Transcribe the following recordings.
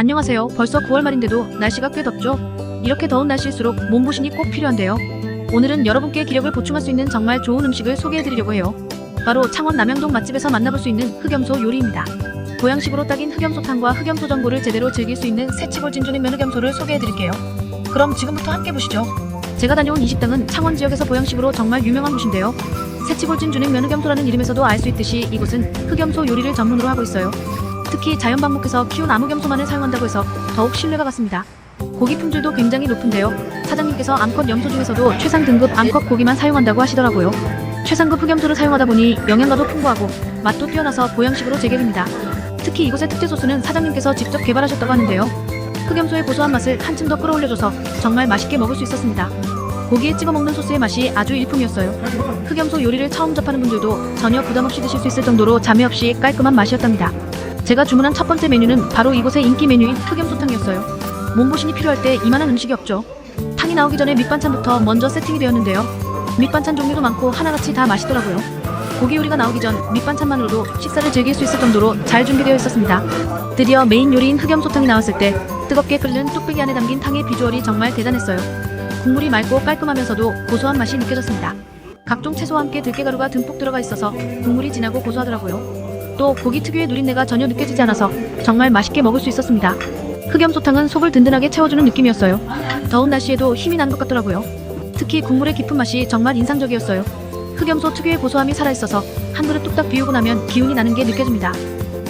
안녕하세요. 벌써 9월 말인데도 날씨가 꽤 덥죠? 이렇게 더운 날씨일수록 몸보신이 꼭 필요한데요. 오늘은 여러분께 기력을 보충할 수 있는 정말 좋은 음식을 소개해드리려고 해요. 바로 창원 남양동 맛집에서 만나볼 수 있는 흑염소 요리입니다. 보양식으로 딱인 흑염소탕과 흑염소 전골을 제대로 즐길 수 있는 새치골 진주는 면흑염소를 소개해드릴게요. 그럼 지금부터 함께 보시죠. 제가 다녀온 이 식당은 창원 지역에서 보양식으로 정말 유명한 곳인데요. 새치골 진 주는 면흑염소라는 이름에서도 알 수 있듯이 이곳은 흑염소 요리를 전문으로 하고 있어요. 특히 자연 방목에서 키운 암흑염소만을 사용한다고 해서 더욱 신뢰가 갔습니다. 고기 품질도 굉장히 높은데요. 사장님께서 암컷 염소 중에서도 최상 등급 암컷 고기만 사용한다고 하시더라고요. 최상급 흑염소를 사용하다 보니 영양가도 풍부하고 맛도 뛰어나서 보양식으로 제격입니다. 특히 이곳의 특제 소스는 사장님께서 직접 개발하셨다고 하는데요. 흑염소의 고소한 맛을 한층 더 끌어올려줘서 정말 맛있게 먹을 수 있었습니다. 고기에 찍어 먹는 소스의 맛이 아주 일품이었어요. 흑염소 요리를 처음 접하는 분들도 전혀 부담 없이 드실 수 있을 정도로 자매 없이 깔끔한 맛이었답니다. 제가 주문한 첫 번째 메뉴는 바로 이곳의 인기 메뉴인 흑염소탕이었어요. 몸보신이 필요할 때 이만한 음식이 없죠. 탕이 나오기 전에 밑반찬부터 먼저 세팅이 되었는데요. 밑반찬 종류도 많고 하나같이 다 맛있더라고요. 고기 요리가 나오기 전 밑반찬만으로도 식사를 즐길 수 있을 정도로 잘 준비되어 있었습니다. 드디어 메인 요리인 흑염소탕이 나왔을 때 뜨겁게 끓는 뚝배기 안에 담긴 탕의 비주얼이 정말 대단했어요. 국물이 맑고 깔끔하면서도 고소한 맛이 느껴졌습니다. 각종 채소와 함께 들깨가루가 듬뿍 들어가 있어서 국물이 진하고 고소하더라고요. 또 고기 특유의 누린내가 전혀 느껴지지 않아서 정말 맛있게 먹을 수 있었습니다. 흑염소탕은 속을 든든하게 채워주는 느낌이었어요. 더운 날씨에도 힘이 나는 것 같더라고요. 특히 국물의 깊은 맛이 정말 인상적이었어요. 흑염소 특유의 고소함이 살아있어서 한 그릇 뚝딱 비우고 나면 기운이 나는 게 느껴집니다.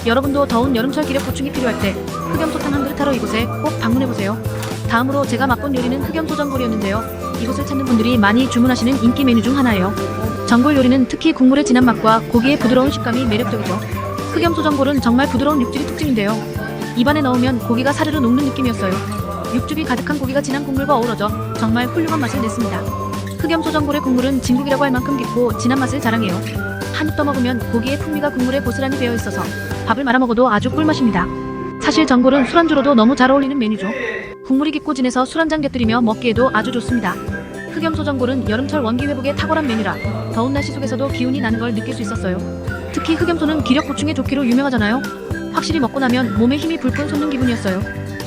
여러분도 더운 여름철 기력 보충이 필요할 때 흑염소탕 한 그릇 하러 이곳에 꼭 방문해보세요. 다음으로 제가 맛본 요리는 흑염소 전골이었는데요. 이곳을 찾는 분들이 많이 주문하시는 인기 메뉴 중 하나예요. 전골 요리는 특히 국물의 진한 맛과 고기의 부드러운 식감이 매력적이죠. 흑염소 전골은 정말 부드러운 육질이 특징인데요. 입안에 넣으면 고기가 사르르 녹는 느낌이었어요. 육즙이 가득한 고기가 진한 국물과 어우러져 정말 훌륭한 맛을 냈습니다. 흑염소 전골의 국물은 진국이라고 할 만큼 깊고 진한 맛을 자랑해요. 한입 떠먹으면 고기의 풍미가 국물에 고스란히 배어 있어서 밥을 말아 먹어도 아주 꿀맛입니다. 사실 전골은 술안주로도 너무 잘 어울리는 메뉴죠. 국물이 깊고 진해서 술 한잔 곁들이며 먹기에도 아주 좋습니다. 흑염소 전골은 여름철 원기 회복에 탁월한 메뉴라 더운 날씨 속에서도 기운이 나는 걸 느낄 수 있었어요. 특히 흑염소는 기력 보충에 좋기로 유명하잖아요. 확실히 먹고 나면 몸에 힘이 불끈 솟는 기분이었어요.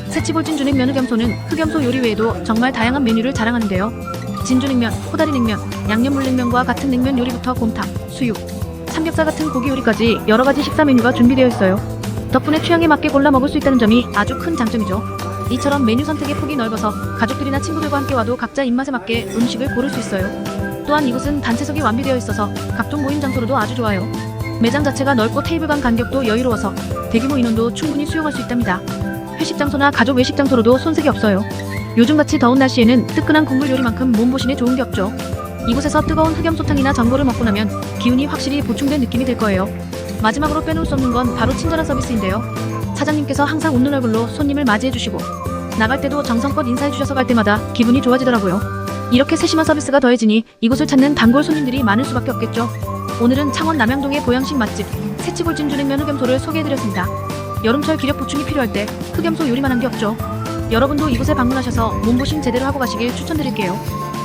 새치볼진 주냉 면 흑염소는 흑염소 요리 외에도 정말 다양한 메뉴를 자랑하는데요. 진주냉면, 코다리냉면, 양념물냉면과 같은 냉면 요리부터 곰탕, 수육, 삼겹살 같은 고기 요리까지 여러 가지 식사 메뉴가 준비되어 있어요. 덕분에 취향에 맞게 골라 먹을 수 있다는 점이 아주 큰 장점이죠. 이처럼 메뉴 선택의 폭이 넓어서 가족들이나 친구들과 함께 와도 각자 입맛에 맞게 음식을 고를 수 있어요. 또한 이곳은 단체석이 완비되어 있어서 각종 모임 장소로도 아주 좋아요. 매장 자체가 넓고 테이블 간 간격도 여유로워서 대규모 인원도 충분히 수용할 수 있답니다. 회식 장소나 가족 외식 장소로도 손색이 없어요. 요즘같이 더운 날씨에는 뜨끈한 국물 요리만큼 몸보신에 좋은 게 없죠. 이곳에서 뜨거운 흑염소탕이나 전골을 먹고 나면 기운이 확실히 보충된 느낌이 들 거예요. 마지막으로 빼놓을 수 없는 건 바로 친절한 서비스인데요. 사장님께서 항상 웃는 얼굴로 손님을 맞이해 주시고 나갈 때도 정성껏 인사해 주셔서 갈 때마다 기분이 좋아지더라고요. 이렇게 세심한 서비스가 더해지니 이곳을 찾는 단골 손님들이 많을 수밖에 없겠죠. 오늘은 창원 남양동의 보양식 맛집 새치골 진주냉면 흑염소를 소개해드렸습니다. 여름철 기력 보충이 필요할 때 흑염소 요리만 한 게 없죠. 여러분도 이곳에 방문하셔서 몸보신 제대로 하고 가시길 추천드릴게요.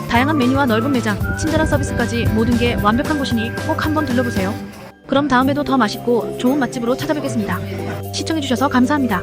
다양한 메뉴와 넓은 매장, 친절한 서비스까지 모든 게 완벽한 곳이니 꼭 한번 들러보세요. 그럼 다음에도 더 맛있고 좋은 맛집으로 찾아뵙겠습니다. 시청해주셔서 감사합니다.